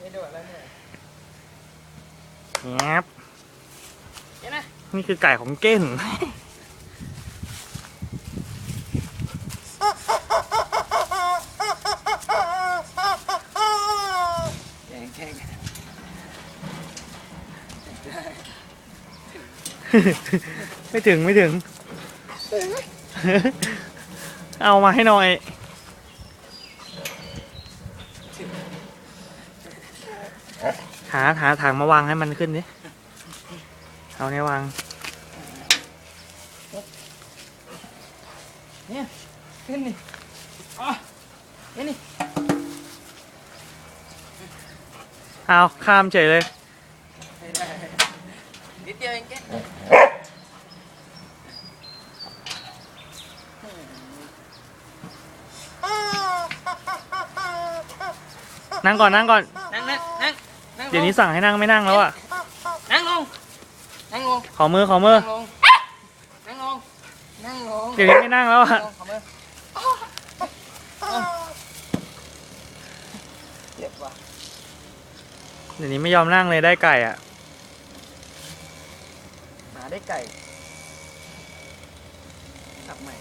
ไม่โดดแล้วเนี่ยแงบเห็นไหมนี่คือไก่ของเก้น แข่งแข่งไม่ถึงไม่ถึง เอามาให้หน่อย หาหาถังมาวางให้มันขึ้นดิเอาเนี่ยวางขึ้นนี่อ๋อเห็นนี่เอาข้ามเฉยเลยไม่ได้นิดเดียวเองแกนั่งก่อนนั่งก่อน เดี๋ยวนี้สั่งให้นั่งไม่นั่งแล้วอะ นั่งลง นั่งลง ขอมือขอมือ นั่งลง นั่งลง นั่งลงเดี๋ยวนี้ไม่นั่งแล้วอะ ขอมือเจ็บว่ะเดี๋ยวนี้ไม่ยอมนั่งเลยได้ไก่อะหาได้ไก่กลับใหม่